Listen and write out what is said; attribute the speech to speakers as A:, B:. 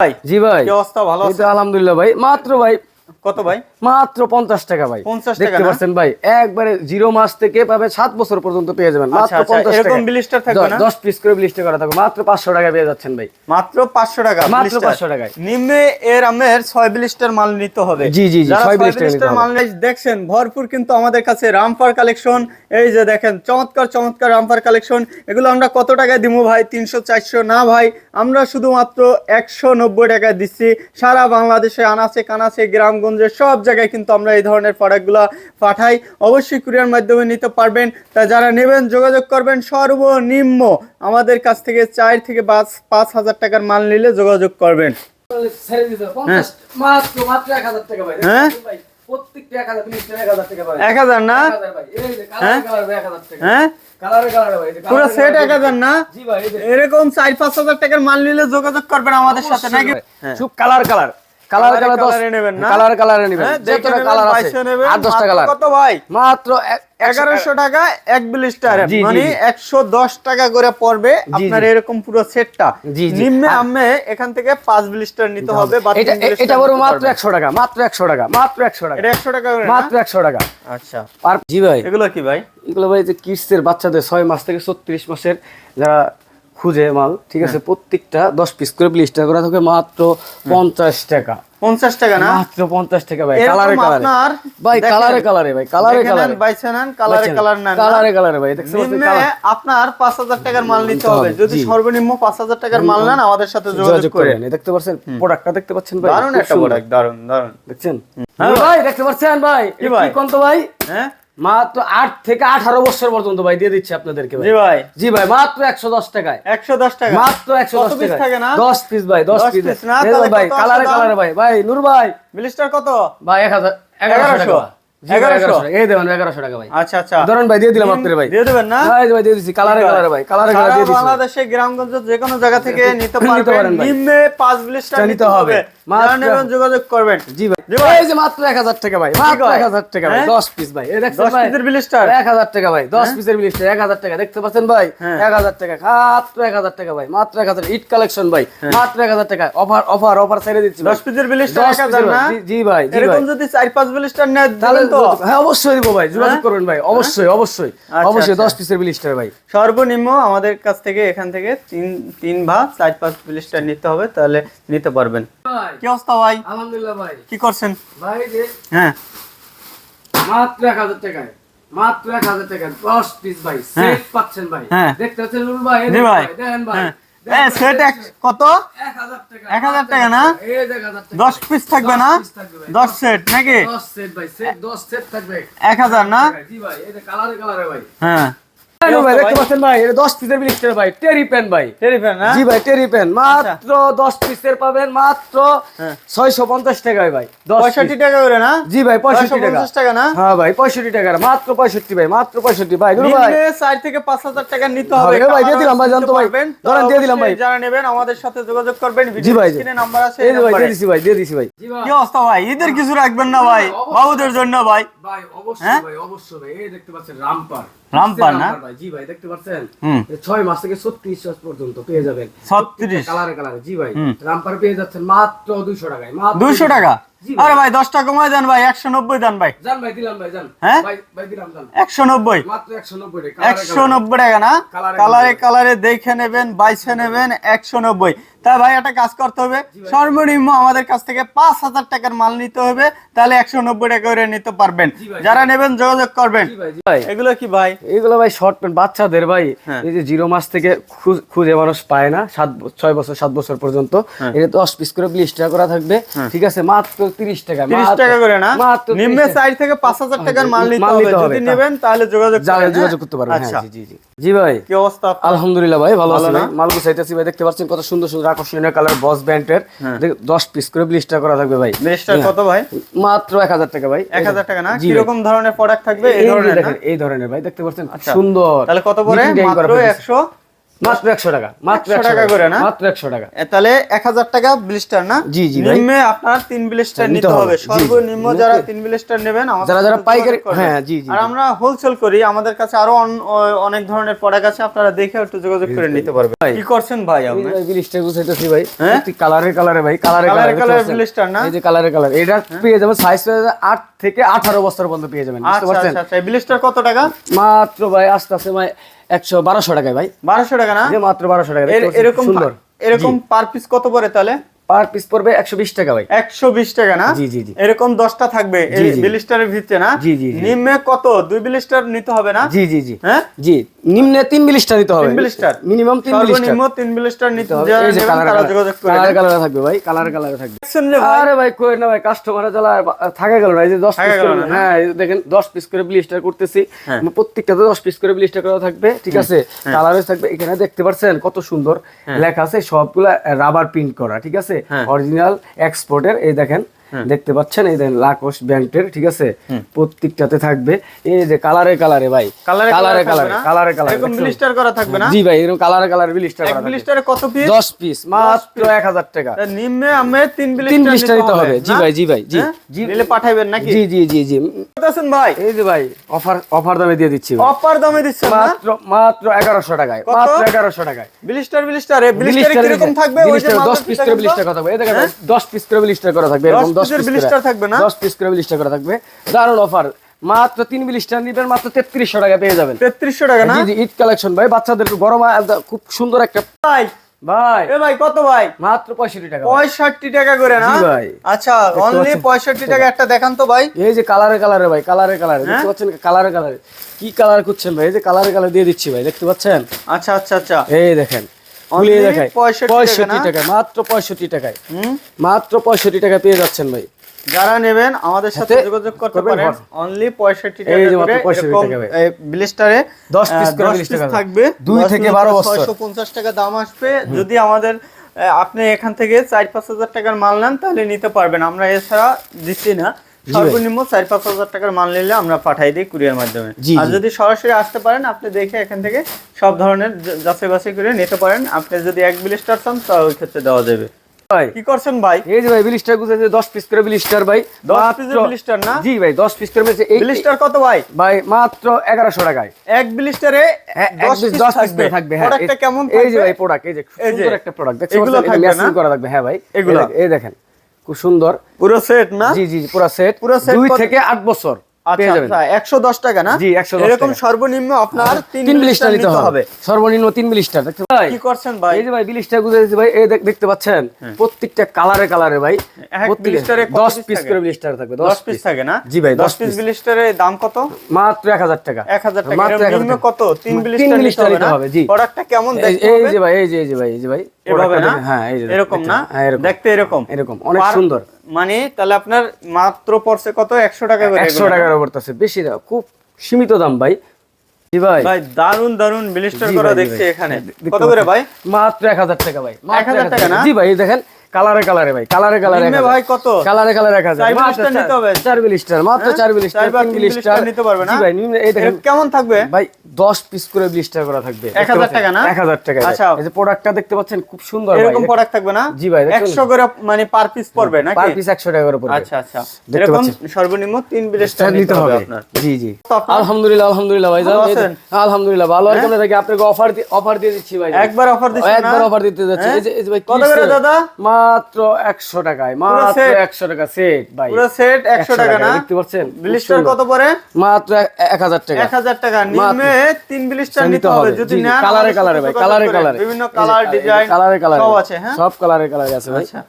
A: ভাই
B: জি ভাই।
A: কি অবস্থা? ভালো আছে
B: আলহামদুলিল্লাহ ভাই। মাত্র ভাই
A: কত ভাই?
B: মাত্র পঞ্চাশ টাকা ভাই।
A: 50 টাকা
B: দেখতে পাচ্ছেন ভাই একবারে জিরো মাস থেকে পাবে সাত বছর পর্যন্ত পেয়ে যাবেন।
A: আচ্ছা,
B: মাত্র
A: আচ্ছা,
B: পঞ্চাশ টাকা
A: এরকম blister থাকবে না?
B: দশ পিস করে ব্লিস্টার করা থাকবে। মাত্র পাঁচশো টাকা পেয়ে যাচ্ছেন ভাই।
A: মাত্র পাঁচশো টাকা
B: মাত্র 500 টাকায়।
A: নিম্নে এর আমের ছয় বিলিস্টার মাল নিতে হবে।
B: জি, জি, জি,
A: যারা
B: ছয়
A: ছয়
B: blister নিতে
A: blister
B: হবে।
A: মাল দেখছেন ভরপুর কিন্তু আমাদের কাছে রামপার কালেকশন এই যে দেখেন চমৎকার চমৎকার রামপার কালেকশন এগুলো আমরা কত টাকায় দিব ভাই? তিনশো চারশো? না ভাই আমরা শুধুমাত্র একশো নব্বই টাকায় দিচ্ছি। সারা বাংলাদেশে আনাচে কানাচে গ্রামগঞ্জে সব জায়গায় কিন্তু আমরা এই ধরনের প্রোডাক্টগুলো পাঠাই। অবশ্যই কুরিয়ার মাধ্যমে নিতে পারবেন। তা যারা নেবেন যোগাযোগ করবেন সর্বনিম্ন আমাদের কাছ থেকে চার থেকে পাঁচ পাঁচ হাজার টাকার মাল নিলে যোগাযোগ করবেন।
B: ছেড়ে দিতে হবে, 50 মাত্র মাত্র এক হাজার টাকা ভাই।
A: হ্যাঁ?
B: এক হাজার
A: না? হ্যাঁ?
B: টাকা।
A: হ্যাঁ? পুরো সেট এক হাজার না? এরকম চার পাঁচ হাজার টাকার মাল নিলে যোগাযোগ করবেন আমাদের সাথে নাকি? হ্যাঁ।
B: সব কালার কালার কালার
A: কালার
B: কালারে
A: নেবেন না?
B: কালার কালারে নেবেন।
A: হ্যাঁ,
B: যত
A: দেখে নেবেন,
B: কালার আছে আট দশটা কালার
A: কত ভাই?
B: মাত্র
A: এগারোশো টাকা এক
B: জি,
A: মানে একশো দশ টাকা করে পড়বে আপনার এরকম পুরো সেটটা
B: জি, জি।
A: নিম্নে আমি এখান থেকে পাঁচ বিলিস্টার নিতে হবে
B: এটা বড় মাত্র একশো টাকা মাত্র একশো টাকা মাত্র একশো টাকা।
A: এটা একশো টাকা
B: মাত্র একশো টাকা।
A: আচ্ছা।
B: আর জি ভাই।
A: এগুলো কি ভাই?
B: এগুলো ভাই যে কিডসের বাচ্চাদের ছয় মাস থেকে ছত্রিশ মাসের যারা খুঁজে মাল ঠিক
A: হ্যাঁ।
B: আছে প্রত্যেকটা দশ পিস করে ব্লিস্টার করা থাকে মাত্র পঞ্চাশ টাকা।
A: পঞ্চাশ টাকা না?
B: মাত্র পঞ্চাশ টাকা ভাই কালারে কালারে। ভাই কালারে কালারে ভাই কালারে কালারে।
A: বাইছে নেন, কালারে কালার নেন না?
B: কালারে কালারে ভাই দেখতে পাচ্ছেন
A: নিম্নে আপনার পাঁচ হাজার টাকার মাল নিতে হবে। যদি সর্বনিম্ন পাঁচ হাজার টাকার মাল নেন আমাদের সাথে যোগাযোগ
B: যোগাযোগ
A: করে
B: করেন। দেখতে পাচ্ছেন? প্রোডাক্টটা দেখতে পাচ্ছেন ভাই?
A: দারুণ একটা প্রোডাক্ট দারুণ দারুণ।
B: দেখছেন?
A: হ্যাঁ।
B: ভাই দেখতে পাচ্ছেন ভাই?
A: কি
B: কোন তো ভাই?
A: হ্যাঁ?
B: মাত্র আট থেকে আঠারো বছর পর্যন্ত ভাই দিয়ে দিচ্ছি আপনাদেরকে
A: জি ভাই।
B: জি ভাই মাত্র একশো দশ টাকায়।
A: একশো দশ টাকা।
B: মাত্র একশো দশ টাকা? দশ পিস ভাই দশ পিস ভাই কালারে কালারে ভাই। ভাই নূর ভাই।
A: বিলিস্টার কত?
B: ভাই এক হাজার এগারোশো? টাকা
A: এগারোশো?
B: টাকা। এই দেবেন এগারোশো টাকা ভাই।
A: আচ্ছা আচ্ছা।
B: ধরেন ভাই দিয়ে দিলাম আপনার ভাই।
A: দিয়ে দেবেন না?
B: ভাই ভাই দিয়ে দিচ্ছি কালারে কালারে ভাই কালারে কালারে দিয়ে দিচ্ছি
A: বাংলাদেশে গ্রামগঞ্জ যে কোনো জায়গা থেকে নিতে পারবেন।
B: পারেন
A: নিম্নে পাঁচ বিলিস্টার
B: নিতে
A: হবে। যোগাযোগ করবেন।
B: জি ভাই। এই যে মাত্র এক হাজার টাকা ভাই মাত্র এক হাজার টাকা ভাই
A: হ্যাঁ?
B: দশ পিস ভাই।
A: দশ পিসের বিলিস্টার
B: এক হাজার টাকা ভাই দশ পিসের বিলিস্টার এক হাজার টাকা। দেখতে পাচ্ছেন ভাই?
A: হ্যাঁ।
B: এক হাজার টাকা মাত্র এক হাজার টাকা ভাই মাত্র এক হাজার ইট কালেকশন ভাই মাত্র এক হাজার টাকা। অফার অফার অফার ছেড়ে দিচ্ছি
A: দশ পিসের বিলিস্টার এক হাজার না?
B: ভাই। জি- ভাই
A: এরকম যদি চার পাঁচ বিলিস্টার
B: তাহলে
A: তো?
B: হ্যাঁ অবশ্যই দিব ভাই যোগাযোগ
A: হ্যাঁ?
B: করবেন ভাই অবশ্যই অবশ্যই
A: আচ্ছা,
B: অবশ্যই
A: আচ্ছা।
B: দশ পিসের বিলিস্টার ভাই।
A: সর্বনিম্ন আমাদের কাছ থেকে এখান থেকে তিন তিন ভাগ চার পাঁচ বিলিস্টার নিতে হবে তাহলে নিতে পারবেন। কি অবস্থা ভাই?
B: আলহামদুলিল্লাহ ভাই।
A: কি করছেন?
B: ভাই যে
A: হ্যাঁ।
B: মাত্র এক হাজার টাকায় মাত্র এক হাজার টাকা দশ পিস ভাই
A: হ্যাঁ।
B: সেট পাচ্ছেন ভাই।
A: হ্যাঁ।
B: দেখতে পাচ্ছেন নুরুল ভাই দেখুন
A: ভাই।
B: ভাই
A: হ্যাঁ।
B: ভাই,
A: সেট এক কত?
B: এক হাজার টাকা
A: না? দশ পিস থাকবে না। দশ সেট নাকি?
B: দশ সেট ভাই সেট দশ সেট থাকবে।
A: এক হাজার না?
B: জি ভাই এই কালারে কালারে ভাই।
A: হ্যাঁ।
B: ছয়শো পঞ্চাশ টাকায় ভাই
A: পঁয়ষট্টি টাকা করে না?
B: জি ভাই পঁয়ষট্টি টাকা।
A: না?
B: হ্যাঁ ভাই পঁয়ষট্টি টাকা মাত্র পঁয়ষট্টি ভাই মাত্র পঁয়ষট্টি ভাই ভাই।
A: চার থেকে পাঁচ হাজার টাকা নিতে
B: হবে,
A: হবে
B: ভাই, দিয়ে দিলাম ভাই,
A: কালার
B: জানতো
A: পারবেন।
B: ধরেন, দিয়ে দিলাম ভাই।
A: যারা নেবেন আমাদের সাথে যোগাযোগ করবেন
B: জি ভাই,
A: নাম্বার আছে
B: ভাই দিয়ে দিছি ভাই দিয়ে দিছি ভাই।
A: কি অবস্থা ভাই? ঈদের কিছু রাখবেন না ভাই। বাবুদের জন্য ভাই?
B: ভাই অবশ্যই
A: হ্যাঁ?
B: ভাই অবশ্যই ভাই। এই দেখতে পাচ্ছেন রামপার।
A: রামপার না?
B: জি ভাই দেখতে পাচ্ছেন? ছয় মাস থেকে ছত্রিশ মাস পর্যন্ত পেয়ে যাবেন।
A: ছত্রিশ।
B: কালারে কালারে জি ভাই
A: হুম।
B: পেয়ে যাচ্ছেন মাত্র দুইশো টাকায়
A: দুইশো টাকা? আরে ভাই দশ টাকা কমায় দেন ভাই একশো নব্বই দেন ভাই।
B: জান ভাই দিলাম ভাই জান
A: হ্যাঁ? একশো নব্বই।
B: একশো নব্বই টাকা
A: না?
B: কালারে
A: কালারে কালারে দেখে নেবেন বাইছে নেবেন একশো নব্বই। তাই ভাই একটা কাজ করতে হবে। সর্বনিম্ন আমাদের কাছ থেকে পাঁচ হাজার টাকার মাল নিতে হবে তাহলে একশো নব্বই টাকা করে নিতে পারবেন। যারা নেবেন যোগাযোগ করবেন। এগুলো কি ভাই?
B: এইগুলো ভাই শর্ট প্যান্ট বাচ্চাদের ভাই
A: হ্যাঁ।
B: এই যে জিরো মাস থেকে খুঁজে মানুষ পায় না সাত ছয় বছর সাত বছর পর্যন্ত।
A: হ্যাঁ।
B: এটা দশ পিস করে বিশ টাকা করা থাকবে। ঠিক আছে মাত্র তিরিশ টাকা
A: তিরিশ টাকা করে না?
B: মাত্র 30
A: নিম্নে। চার থেকে পাঁচ হাজার টাকার মাল নিতে হবে। যদি নেবেন তাহলে যোগাযোগ
B: যোগাযোগ
A: হ্যাঁ?
B: করতে পারবেন
A: আচ্ছা।
B: হ্যাঁ জি জি। জি ভাই।
A: কি অবস্থা
B: আলহামদুলিল্লাহ ভাই ভালো আছি
A: না?
B: ভাই। মাল গুছাইতেছি ভাই দেখতে পাচ্ছেন কত সুন্দর সুন্দর আকর্ষণীয় কালার বস ব্যান্ডের। দশ পিস করে ব্লিস্টার করা থাকবে ভাই।
A: ব্লিস্টার কত ভাই?
B: মাত্র এক হাজার টাকা ভাই।
A: এক হাজার টাকা না। কীরকম ধরনের প্রোডাক্ট থাকবে? এই ধরনের
B: এই ধরনের ভাই দেখতে পাচ্ছেন
A: আচ্ছা।
B: সুন্দর।
A: তাহলে কত পরে মাত্র একশো?
B: মাত্র একশো টাকা মাত্র
A: 100 টাকা করে না?
B: মাত্র একশো টাকা।
A: তাহলে এক হাজার টাকা ব্লিস্টার না?
B: জি, জি ভাই।
A: নিম্নে আপনার তিন ব্লিস্টার
B: নিতে
A: নিতে
B: হবে।
A: হবে। সর্বনিম্ন যারা তিন ব্লিস্টার নেবেন আমাদের
B: যারা- যারা পাইকারি- হ্যাঁ, জি, জি,
A: আর আমরা হোলসেল করি। আমাদের কাছে আরও অনেক ধরনের প্রোডাক্ট আছে। আপনারা দেখে একটু যোগাযোগ করে নিতে পারবেন। কি করছেন ভাই আপনি?
B: বিলিশটা গুছাইতেছি ভাই।
A: হ্যাঁ?
B: কালারে কালারে ভাই কালারে
A: কালারে
B: কালারে
A: কালারে ব্লিস্টার না?
B: এই যে কালারে কালার। এটা পেয়ে যাবেন সাইজ পেয়ে আট থেকে আঠারো বছর পর্যন্ত পেয়ে যাবেন বুঝতে
A: আচ্ছা
B: পারছেন?
A: আচ্ছা আচ্ছা। ব্লিস্টার কত টাকা?
B: মাত্র ভাই আস্তে আস্তে ভাই একশো বারোশো টাকায় ভাই।
A: বারোশো টাকা না?
B: মাত্র বারোশো টাকা?
A: এরকম এরকম পার পিস কত পরে তাহলে?
B: পার পিস পড়বে একশো বিশ টাকা ভাই।
A: একশো বিশ টাকা না?
B: জি, জি, জি।
A: এরকম দশটা থাকবে। বিলিস্টারের ভিতরে না?
B: জি, জি।
A: নিম্নে কত? দুই বিলিস্টার নিতে হবে না?
B: জি জি জি।
A: হ্যাঁ?
B: জি নিম্নে তিন বিলিশটা দিতে হবে।
A: বিলিস্টার।
B: মিনিমাম তিন
A: সর্বনিম্ন তিন বিলিস্টার নিতে
B: হবে। কালার কালার থাকবে ভাই কালার কালারে থাকবে। আরে ভাই কই না ভাই কাস্টমারের জ্বালা থাকা গেল না এই যে 10 পিস করে? হ্যাঁ দেখেন 10 পিস করে ব্লিস্টার করতেছি।
A: হ্যাঁ।
B: প্রত্যেকটাতে 10 পিস করে ব্লিস্টার করা থাকবে ঠিক আছে? কালারে থাকবে এখানে দেখতে পাচ্ছেন কত সুন্দর লেখা আছে সবগুলা রাবার প্রিন্ট করা ঠিক আছে?
A: হ্যাঁ।
B: অরিজিনাল এক্সপোর্টের এই দেখেন দেখতে পাচ্ছেন এই দেখেন লাকোস ব্যান্ডের ঠিক আছে? প্রত্যেকটাতে থাকবে। এই যে কালারে কালারে ভাই।
A: কালারে
B: কালারে
A: কালারে
B: কালারে কালারে
A: এরকম ব্লিস্টার করা থাকবে না?
B: জি ভাই এরকম কালারে কালারে ব্লিস্টার করা
A: ব্লিস্টারে কত পিস
B: 10 পিস মাত্র 1000 টাকা।
A: নিম্নে আমি তিন ব্লিস্টার
B: তিন blister নিতে হবে। জি ভাই, জি ভাই, জি।
A: জি। নিলে পাঠাইবেন নাকি?
B: জি জি জি জি।
A: আছেন ভাই?
B: এই যে ভাই অফার অফার দামে দিয়ে দিচ্ছি।
A: অফার দামে দিচ্ছেন না?
B: মাত্র মাত্র এগারোশো টাকায় মাত্র এগারোশো টাকায়।
A: ব্লিস্টার ব্লিস্টার ব্লিস্টারে
B: এই যে,
A: থাকবে? ওই যে
B: blister, 10 পিস
A: পিস
B: করে ব্লিস্টার করা থাকবে এই দেখেন 10 পিস করে ব্লিস্টার করা থাকবে এরকম 10 পিস
A: blister থাকবে না?
B: 10 পিস করে ব্লিস্টার করা থাকবে। দারুণ অফার মাত্র তিন ব্লিস্টার নিবেন মাত্র 3300 টাকা পেয়ে যাবেন।
A: তেত্রিশশো টাকা না?
B: জি জি ঈদ কালেকশন ভাই। বাচ্চাদের গরম খুব সুন্দর একটা
A: ভাই।
B: ভাই।
A: এ ভাই কত ভাই?
B: মাত্র 65 টাকা ভাই।
A: পঁয়ষট্টি টাকা করে না?
B: ভাই।
A: আচ্ছা অনলি টাকা একটা দেখান তো ভাই।
B: এই যে কালারে কালারে ভাই কালারে কালারে।
A: হ্যাঁ?
B: দেখতে পাচ্ছেন কালারে কালারে। কি কালার করছেন ভাই? এই যে কালারে কালার দিয়ে দিচ্ছি ভাই দেখতে পাচ্ছেন?
A: আচ্ছা আচ্ছা আচ্ছা।
B: এই দেখেন। খুলিয়ে দেখায়। পঁয়ষট্টি
A: না?
B: টাকা মাত্র পঁয়ষট্টি টাকায়। মাত্র পঁয়ষট্টি টাকা পেয়ে যাচ্ছেন ভাই।
A: যারা নেবেন আমাদের সাথে যোগাযোগ করতে পারেন। অনলি পঁয়ষট্টি
B: এই
A: টাকা
B: যে মাত্র
A: করে এরকম ব্লিস্টারে
B: 10 piece করে blister থাকবে।
A: থাকবে
B: থেকে বারো বছর।
A: ছয়শো পঞ্চাশ টাকা দাম আসবে। যদি আমাদের আপনি এখান থেকে চার পাঁচ হাজার টাকার মাল নেন তাহলে নিতে পারবেন। আমরা এছাড়া দিচ্ছি না। সর্বনিম্ন চার পাঁচ হাজার টাকার মাল নিলে আমরা পাঠাই দিই কুরিয়ার মাধ্যমে। আর যদি সরাসরি আসতে পারেন আপনি দেখে এখান থেকে সব ধরনের যাচাই বাছাই করে নিতে পারেন। আপনি যদি এক ব্লিস্টার চান তা ওই ক্ষেত্রে দেওয়া যাবে। কি করছেন ভাই?
B: এই যে ভাই ব্লিস্টার গুছাইছে 10 পিস করে ব্লিস্টার ভাই।
A: 10
B: মাত্র-
A: পিসের blister না?
B: জি ভাই 10 পিস করে এই
A: ব্লিস্টার কত ভাই?
B: ভাই মাত্র 1100 টাকায়।
A: এক ব্লিস্টারে
B: হ্যাঁ, এক
A: 10
B: piece
A: পিস
B: 10 piece
A: থাকবে।
B: করে থাকবে হ্যাঁ।
A: প্রোডাক্টটা কেমন
B: এই যে ভাই প্রোডাক্ট এই যে সুন্দর একটা প্রোডাক্ট দেখছেন
A: এগুলো থাকবে না?
B: করা থাকবে হ্যাঁ ভাই।
A: এগুলো?
B: এই দেখেন। খুব সুন্দর।
A: পুরো সেট না?
B: জি জি পুরো সেট
A: পুরো সেট
B: দুই থেকে আট বছর। পেয়ে যাবেন।
A: আচ্ছা একশো দশ টাকা না?
B: জি, 110
A: এরকম সর্বনিম্ন আপনার তিন
B: তিন
A: ব্লিস্টার
B: ব্লিস্টার নিতে হবে। সর্বনিম্ন তিন ব্লিস্টার দেখতে
A: কি করছেন ভাই?
B: এই যে ভাই ব্লিস্টার গুজে দিয়েছি ভাই এই দেখতে পাচ্ছেন? প্রত্যেকটা কালারে কালারে ভাই
A: এক
B: 10
A: piece
B: পিস করে ব্লিস্টার থাকবে
A: দশ পিস থাকে না?
B: জি ভাই,
A: দশ পিস। ব্লিস্টারের দাম কত?
B: মাত্র 1000 টাকা।
A: এক হাজার টাকা।
B: মাত্র 1000
A: নিম্ন
B: টাকা।
A: কত? তিন ব্লিস্টার নিতে হবে
B: জি।
A: প্রোডাক্টটা কেমন
B: এই এই যে ভাই এই যে এই যে ভাই এই যে ভাই
A: এভাবে না?
B: হ্যাঁ
A: এরকম না?
B: হ্যাঁ
A: দেখতে এরকম।
B: এরকম অনেক সুন্দর।
A: মানে তাহলে আপনার মাত্র পড়ছে কত? একশো টাকা করে
B: একশো টাকার ওপর আছে বেশি দাম খুব সীমিত দাম ভাই। জি ভাই।
A: ভাই দারুণ দারুণ ব্লিস্টার করা দেখছি এখানে। কত করে ভাই?
B: মাত্র এক হাজার টাকা ভাই এক
A: হাজার টাকা না?
B: জি ভাই দেখেন কালারে কালারে ভাই কালারে কালারে
A: ভাই কত?
B: কালারে কালারে
A: চার
B: মাত্র
A: নিতে হবে?
B: চার বিলিস্টার মাত্র
A: হ্যাঁ?
B: চার বিলিস্টার
A: চার
B: তিন বিলিস্টার
A: নিতে পারবে না?
B: ভাই নিম্নে এই দেখেন।
A: কেমন থাকবে?
B: ভাই দশ পিস করে ব্লিস্টার করা থাকবে।
A: 1000 টাকা না?
B: এক হাজার টাকা
A: আচ্ছা।
B: এই যে প্রোডাক্টটা দেখতে পাচ্ছেন খুব সুন্দর ভাই।
A: এরকম প্রোডাক্ট থাকবে না?
B: জি ভাই, দেখুন।
A: একশো করে মানে পার পিস পড়বে নাকি?
B: পার পিস একশো টাকা করে পড়বে।
A: আচ্ছা আচ্ছা। এরকম সর্বনিম্ন তিন ব্লিস্টার
B: নিতে
A: নিতে হবে আপনার।
B: জি জি। আলহামদুলিল্লাহ আলহামদুলিল্লাহ ভাই আলহামদুলিল্লাহ ভালো আর কেমন থাকি আপনাকে অফার অফার দিয়ে দিচ্ছি ভাই।
A: একবার অফার দিচ্ছেন না
B: একবার অফার দিতে যাচ্ছে। এই যে এই যে ভাই
A: কত করে দাদা?
B: মাত্র 100 টাকায় মাত্র
A: একশো
B: 100 টাকা সেট ভাই।
A: পুরো সেট একশো টাকা না?
B: দেখতে পাচ্ছেন?
A: ব্লিস্টার কত পড়ে?
B: মাত্র 1000 টাকা।
A: এক হাজার টাকা। নিম্নে তিন ব্লিস্টার
B: নিতে
A: হবে। যদি না
B: কালারে কালারে ভাই, কালারে। কালারে।
A: বিভিন্ন কালার ডিজাইন
B: কালারে কালারে
A: সব। আছে হ্যাঁ?
B: সব কালারে কালারে আছে ভাই।
A: আচ্ছা।